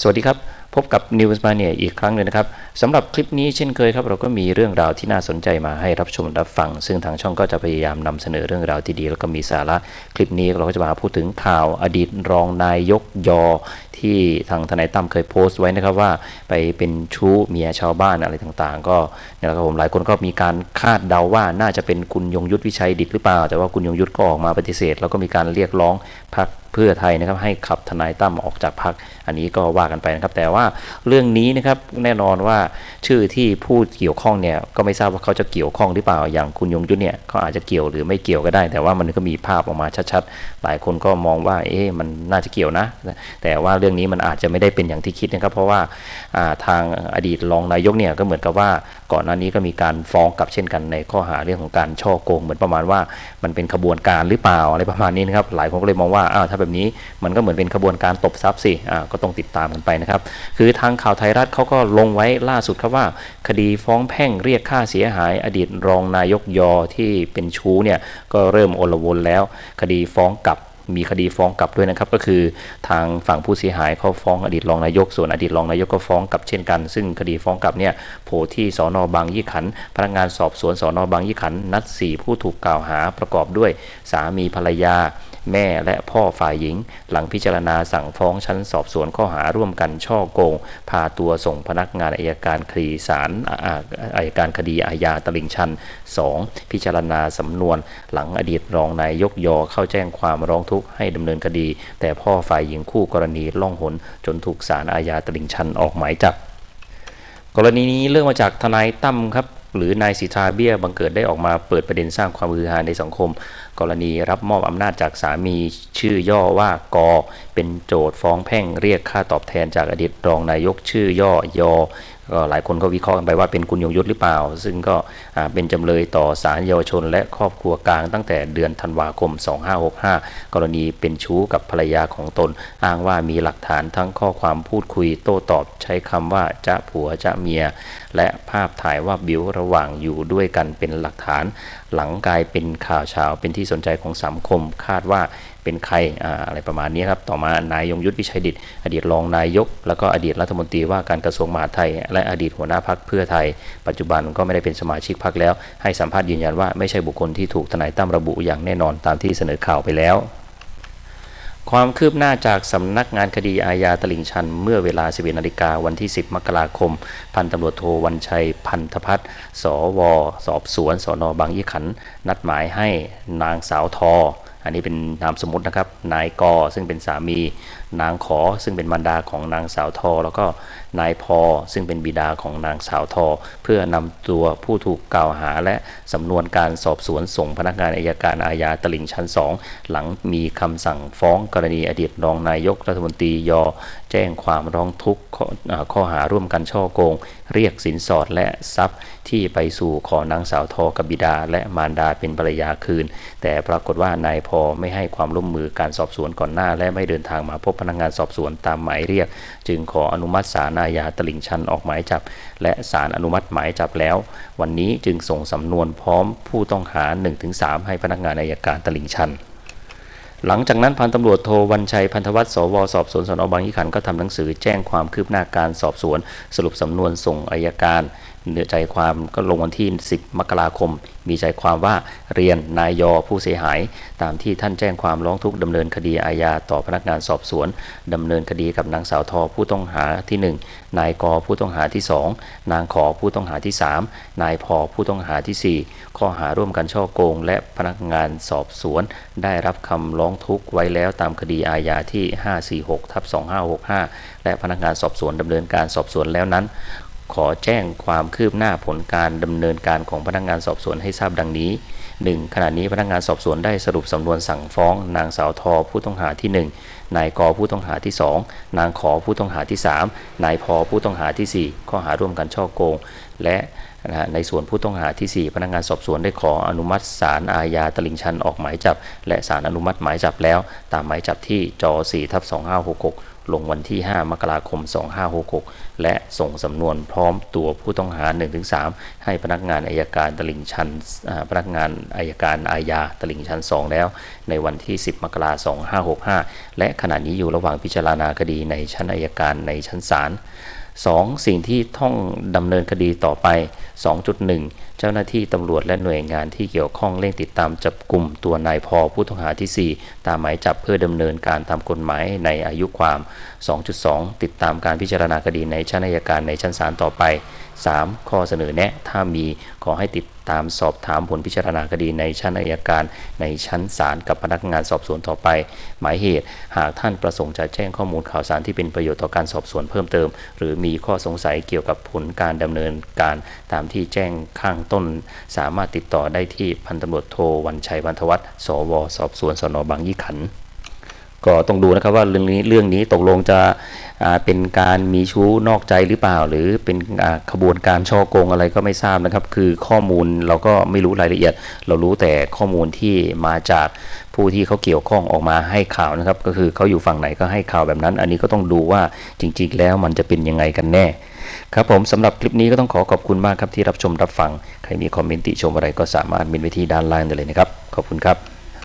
สวัสดีครับ พบกับ News Mania อีกครั้งหนึ่งนะครับสำหรับคลิปนี้เช่นเคยครับ เราก็มีเรื่องราวที่น่าสนใจมาให้รับชมรับฟัง ซึ่งทางช่องก็จะพยายามนำเสนอเรื่องราวที่ดี แล้วก็มีสาระคลิปนี้เราก็จะมาพูดถึงข่าวอดีตรองนายกยอ ที่ทางทนายตั้มเคยโพสต์ไว้นะครับว่า ไปเป็นชู้เมียชาวบ้านอะไรต่างๆ ก็เนี่ยแหละครับผมหลายคนก็มีการคาดเดาว่าน่าจะเป็นคุณยงยุทธวิชัยดิตหรือเปล่า แต่ว่าคุณยงยุทธก็ออกมาปฏิเสธ แล้วก็มีการเรียกร้องพรรค เพื่อไทยนะครับให้ขับทนายตั้มออกจากพรรคอันนี้ก็ว่ากันไปนะครับ แต่ว่าเรื่องนี้นะครับแน่นอนว่าชื่อที่พูดเกี่ยวข้องเนี่ยก็ไม่ทราบว่าเขาจะเกี่ยวข้องหรือเปล่าอย่างคุณยงยุทธเนี่ยเขาอาจจะเกี่ยวหรือไม่เกี่ยวก็ได้ แต่ว่ามันก็มีภาพออกมาชัดๆ หลายคนก็มองว่าเอ๊ะมันน่าจะเกี่ยวนะ แต่ว่าเรื่องนี้มันอาจจะไม่ได้เป็นอย่างที่คิดนะครับ เพราะว่าาทางอดีตรองนายกเนี่ยก็เหมือนกับว่าก่อนหน้านี้ก็มีการฟ้องกับเช่นกันในข้อหาเรื่องของการช่อโกง เหมือนประมาณว่ามันเป็นขบวนการหรือเปล่าอะไรประมาณนี้นะครับหลายคนก็เลยมองว่าอ้าวถ้าแบบนี้ มันก็เหมือนเป็นขบวนการตบทรัพย์สิอ่าก็ต้องติดตามกันไปนะครับ คือทางข่าวไทยรัฐเขาก็ลงไว้ล่าสุดครับว่า คดีฟ้องแพ่งเรียกค่าเสียหาย อดีตรองนายกยอที่เป็นชู้เนี่ยก็เริ่มโอลวนแล้ว คดีฟ้องกลับมีคดีฟ้องกลับด้วยนะครับก็คือทางฝั่งผู้เสียหายเขาฟ้องอดีตรองนายก ส่วนอดีตรองนายกก็ฟ้องกลับเช่นกัน ซึ่งคดีฟ้องกลับเนี่ยโผล่ที่สอนอบางยี่ขัน พนักงานสอบสวนสอนอบางยี่ขัน นัด 4 ผู้ถูกกล่าวหาประกอบด้วย สามีภรรยา แม่และพ่อฝ่ายหญิง หลังพิจารณาสั่งฟ้องชั้นสอบสวนข้อหาร่วมกันช่อโกง พาตัวส่งพนักงานอายการคดีศาลอาอ่าอายการคดีอาญาตลิ่งชัน 2. พิจารณาสำนวน หลังอดีตรองนายกยอเข้าแจ้งความร้องทุกข์ให้ดำเนินคดี แต่พ่อฝ่ายหญิงคู่กรณีล่องหน จนถูกศาลอาญาตลิ่งชันออกหมายจับ กรณีนี้เรื่องมาจากทนายตั้มครับหรือนายสิทธาเบี้ยบังเกิดได้ออกมาเปิดประเด็นสร้างความฮือฮาในสังคม กรณีรับมอบอำนาจจากสามีชื่อย่อว่ากอเป็นโจทฟ้องแพ่งเรียกค่าตอบแทนจากอดีตรองนายกชื่อย่อยอ ก็หลายคนก็วิเคราะห์กันไปว่าเป็นคุณยงยุทธหรือเปล่า ซึ่งก็เป็นจำเลยต่อศาลเยาวชน และครอบครัวกลางตั้งแต่เดือนธันวาคม 2565 กรณีเป็นชู้กับภรรยาของตน อ้างว่ามีหลักฐานทั้งข้อความพูดคุยโต้ตอบใช้คำว่าจะผัวจะเมีย และภาพถ่ายว่าบิวระหว่างอยู่ด้วยกันเป็นหลักฐาน หลังกลายเป็นข่าวเช้าเป็นที่สนใจของสังคมคาดว่า เป็นใครอะไรประมาณนี้ครับ ต่อมานายยงยุทธวิชัยดิตอดีตรองนายก แล้วก็อดีตรัฐมนตรีว่าการกระทรวงมหาดไทย และอดีตหัวหน้าพักเพื่อไทย ปัจจุบันก็ไม่ได้เป็นสมาชิกพักแล้ว ให้สัมภาษณ์ยืนยันว่าไม่ใช่บุคคลที่ถูกทนายตั้มระบุอย่างแน่นอนตามที่เสนอข่าวไปแล้วความคืบหน้าจากสำนักงานคดีอาญาตลิ่งชัน เมื่อเวลา 11นาฬิกาวันที่ 10 มกราคม พันตำรวจโทวันชัย พันธพัฒน์สว สอบสวนสอนอบางยี่ขัน นัดหมายให้นางสาวทอ อันนี้เป็นนามสมมตินะครับ นายกอซึ่งเป็นสามี นางขอซึ่งเป็นบรรดาของนางสาวทอ แล้วก็นายพอซึ่งเป็นบิดาของนางสาวทอ เพื่อนำตัวผู้ถูกกล่าวหาและสำนวนการสอบสวนส่งพนักงานอายการอาญาตลิ่งชั้น 2 หลังมีคำสั่งฟ้องกรณีอดีตรองนายกรัฐมนตรียอ แจ้งความร้องทุกข์ข้ออ่าข้อหาร่วมกันช่อโกงเรียกสินสอดและทรัพย์ที่ไปสู่ขอนางสาวทอกับบิดา และมารดาเป็นภรรยาคืน แต่ปรากฏว่านายพอไม่ให้ความร่วมมือการสอบสวนก่อนหน้า และไม่เดินทางมาพบพนักงานสอบสวนตามหมายเรียก จึงขออนุมัติศาลอาญาตลิ่งชันออกหมายจับ และศาลอนุมัติหมายจับแล้ว วันนี้จึงส่งสำนวนพร้อมผู้ต้องหา 1-3 ให้พนักงานอายการตลิ่งชัน หลังจากนั้นพันตำรวจโทวันชัยพันธวัฒน์สวสอบสวนสนบางยี่ขันก็ทำหนังสือแจ้งความคืบหน้าการสอบสวน สรุปสำนวนส่งอายการ เนื้อใจความก็ลงวันที่ 10 มกราคม มีใจความว่าเรียนนายยอผู้เสียหาย ตามที่ท่านแจ้งความร้องทุกข์ดำเนินคดีอาญาต่อพนักงานสอบสวนดำเนินคดีกับนางสาวทอผู้ต้องหาที่ 1 นายกอผู้ต้องหาที่ 2 นางขอผู้ต้องหาที่ 3 นายพอผู้ต้องหาทีสี่4 ข้อหาร่วมกันช่อโกง และพนักงานสอบสวน ได้รับคำร้องทุกข์ไว้แล้วตามคดีอาญาที่ 546ทับ2565 และพนักงานสอบสวนดำเนินการสอบสวนแล้วนั้น ขอแจ้งความคืบหน้าผลการดำเนินการของพนักงานสอบสวนให้ทราบดังนี้ 1. ขณะนี้พนักงานสอบสวนได้สรุปสำนวนสั่งฟ้อง นางสาวทอผู้ต้องหาที่ 1 นายกอผู้ต้องหาที่ 2 นางขอผู้ต้องหาที่ 3 นายพอผู้ต้องหาทีสี่4 ข้อหาร่วมกันช่อโกง และ นะฮะในส่วนผู้ต้องหาที่ 4 พนักงานสอบสวนได้ขออนุมัติศาลอาญาตลิ่งชันออกหมายจับ และศาลอนุมัติหมายจับแล้ว ตามหมายจับที่จ4ทับ2566 ลงวันที่ 5 มกราคม 2566 และส่งสำนวนพร้อมตัวผู้ต้องหา 1-3 ให้พนักงานอายการตลิ่งชันอ่าพนักงานอายการอาญาตลิ่งชัน 2 แล้ว ในวันที่ 10 มกราคม 2565 และขณะนี้อยู่ระหว่างพิจารณาคดีในชั้นอายการในชั้นศาล 2. สิ่งที่ต้องดำเนินคดีต่อไป 2.1 เจ้าหน้าที่ตำรวจและหน่วยงานที่เกี่ยวข้องเร่งติดตามจับกลุ่มตัวนายพอผู้ต้องหาทีสี่ 4 ตามหมายจับเพื่อดำเนินการตามกฎหมายในอายุความ 2.2 ติดตามการพิจารณาคดีในชั้นอัยการในชั้นศาลต่อไป 3. ข้อเสนอแนะถ้ามีขอให้ติด ตามสอบถามผลพิจารณาคดีในชั้นอัยการ ในชั้นศาลกับพนักงานสอบสวนต่อไป หมายเหตุ หากท่านประสงค์จะแจ้งข้อมูลข่าวสารที่เป็นประโยชน์ต่อการสอบสวนเพิ่มเติม หรือมีข้อสงสัยเกี่ยวกับผลการดำเนินการตามที่แจ้งข้างต้น สามารถติดต่อได้ที่พันตำรวจโทวันชัยวันทวัฒน์สว สอบสวนสนบางยี่ขันธ์ ก็ต้องดูนะครับว่าเรื่องนี้เรื่องนี้ตกลงจะเป็นการมีชู้นอกใจหรือเปล่า หรือเป็นขบวนการช่อโกงอะไรก็ไม่ทราบนะครับ คือข้อมูลเราก็ไม่รู้รายละเอียด เรารู้แต่ข้อมูลที่มาจากผู้ที่เขาเกี่ยวข้องออกมาให้ข่าวนะครับ ก็คือเขาอยู่ฝั่งไหนก็ให้ข่าวแบบนั้น อันนี้ก็ต้องดูว่าจริง ๆ แล้วมันจะเป็นยังไงกันแน่ ครับผมสำหรับคลิปนี้ก็ต้องขอขอบคุณมากครับที่รับชมรับฟัง ใครมีคอมเมนต์ติชมอะไรก็สามารถมินไว้ที่ด้านล่างได้เลยนะครับ ขอบคุณครับ